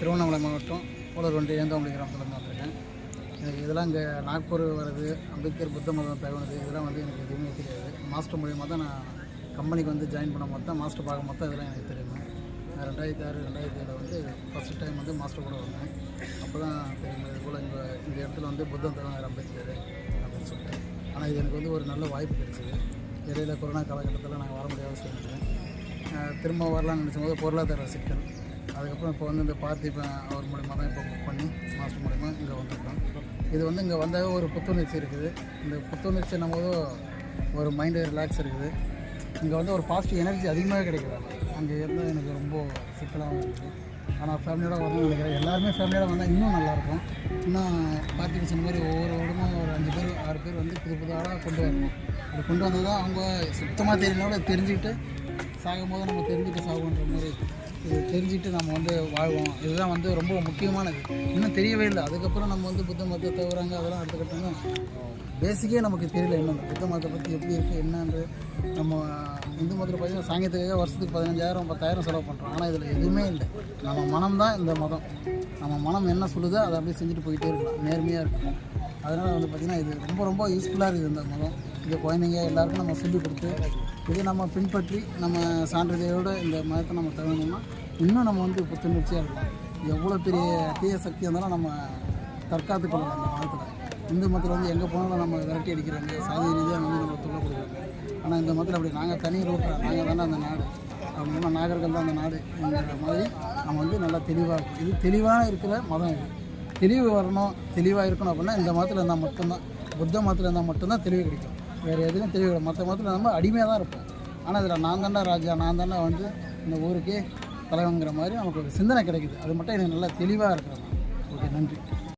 திருவண்ணாமலை மாவட்டம் போலூர் வண்டி ஏந்தாமலை கிராமத்துலேருந்து வந்திருக்கேன். எனக்கு இதெல்லாம் இங்கே நாக்பூர் வர்றது அம்பேத்கர் புத்த மதம் தகவனது இதெல்லாம் வந்து எனக்கு எதுவுமே தெரியாது. மாஸ்டர் மூலியமாக தான் நான் கம்பெனிக்கு வந்து ஜாயின் பண்ண மொத்தம் மாஸ்டர் பார்க்க மொத்தம் இதெல்லாம் எனக்கு தெரியும். நான் ரெண்டாயிரத்தி ஆறு ரெண்டாயிரத்தி ஏழில் வந்து ஃபஸ்ட் டைம் வந்து மாஸ்டர் கூட வந்தேன். அப்போ தான் தெரியும் இது போல் இங்கே இந்த இடத்துல வந்து புத்தம் தகவனர் அம்பேத்கர் அப்படின்னு சொல்லிட்டு. ஆனால் இது எனக்கு வந்து ஒரு நல்ல வாய்ப்பு கிடைச்சிது. இடையில கொரோனா காலகட்டத்தில் நாங்கள் வர முடியாத சூழ்நிலை. திரும்ப வரலாம்னு நினச்சும் போது பொருளாதார சிக்கல். அதுக்கப்புறம் இப்போ வந்து இந்த பார்த்திபன் அவர் மூலிமா தான் இப்போ புக் பண்ணி மாஸ்டர் மூலிமா இங்கே வந்திருக்கோம். இது வந்து இங்கே வந்தாவே ஒரு புத்துணர்ச்சி இருக்குது. இந்த புத்துணர்ச்சி போது ஒரு மைண்டு ரிலாக்ஸ் இருக்குது. இங்கே வந்து ஒரு பாசிட்டிவ் எனர்ஜி அதிகமாக கிடைக்கிறாங்க அங்கே இருந்தால் எனக்கு ரொம்ப சிக்கலாகவும் இருக்குது. ஆனால் ஃபேமிலியோட வரணும்னு நினைக்கிறேன். எல்லாருமே ஃபேமிலியோட வந்தால் இன்னும் நல்லாயிருக்கும் இன்னும் பார்த்திபன் சொன்ன மாதிரி ஒவ்வொரு இடமும் ஒரு அஞ்சு பேர் ஆறு பேர் வந்து புது புது கொண்டு வரணும். அப்படி கொண்டு வந்தால் தான் அவங்க சுத்தமாக தெரியலனால தெரிஞ்சுக்கிட்டு சாகும்போது நம்ம தெரிஞ்சுட்டு சாகுன்ற தெரிஞ்சுக்கிட்டு தெரிஞ்சுட்டு நம்ம வந்து வாழ்வோம். இதுதான் வந்து ரொம்ப முக்கியமானது. இன்னும் தெரியவே இல்லை. அதுக்கப்புறம் நம்ம வந்து புத்த மதத்தை தவிராங்க அதெல்லாம் அடுத்த பேசிக்கே நமக்கு தெரியல என்ன புத்த மதத்தை பற்றி எப்படி இருக்குது என்னன்று நம்ம இந்து மதத்தில் பார்த்தீங்கன்னா சாங்கியத்துக்காக வருஷத்துக்கு பதினஞ்சாயிரம் பத்தாயிரம் செலவு பண்ணுறோம் ஆனால் இதில் எதுவுமே இல்லை. நம்ம மனம் தான் இந்த மதம். நம்ம மனம் என்ன சொல்லுதோ அதை அப்படியே செஞ்சுட்டு போயிட்டே இருக்கலாம். நேர்மையாக இருக்கும் அதனால் வந்து பார்த்திங்கன்னா இது ரொம்ப ரொம்ப யூஸ்ஃபுல்லாக இருக்குது இந்த மதம். இது குழந்தைங்க எல்லாருக்கும் நம்ம சொல்லிக் கொடுத்து இதை நம்ம பின்பற்றி நம்ம சான்றிதழோடு இந்த மதத்தை நம்ம தகுந்தோம்னா இன்னும் நம்ம வந்து புத்துணர்ச்சியாக இருக்கலாம் எவ்வளோ பெரிய தீய சக்தி இருந்தாலும் நம்ம தற்காத்து கொள்ளலாம் அந்த மதத்தில் இந்து மதத்தில் வந்து எங்கே போனாலும் நம்ம விரட்டி அடிக்கிறாங்க. சாதி ரீதியாக வந்து நம்ம தொல்லை கொடுக்குறாங்க ஆனால் இந்த மதத்தில் அப்படி நாங்கள் தனி ரூட்டில் நாங்கள் தானே அந்த நாடு. அப்படின்னா நாகர்கள் தான் அந்த நாடுங்கிற மாதிரி நம்ம வந்து நல்லா தெளிவாக இருக்கும். இது தெளிவாக இருக்கிற மதம் இது. தெளிவு வரணும் தெளிவாக இருக்கணும் அப்படின்னா இந்த மதத்தில் இருந்தால் மட்டும்தான். புத்த மதத்தில் இருந்தால் மட்டும்தான் தெளிவு கிடைக்கும். வேறு எதுவும் தெளிவு மற்ற மதத்தில் நம்ம அடிமையாக தான் இருப்போம். ஆனால் இதில் நான் தாண்டா ராஜா நான் தாண்டா வந்து இந்த ஊருக்கே தலைவங்கிற மாதிரி நமக்கு ஒரு சிந்தனை கிடைக்குது. அது மட்டும் எனக்கு நல்லா தெளிவாக இருக்கிறது. ஓகே நன்றி.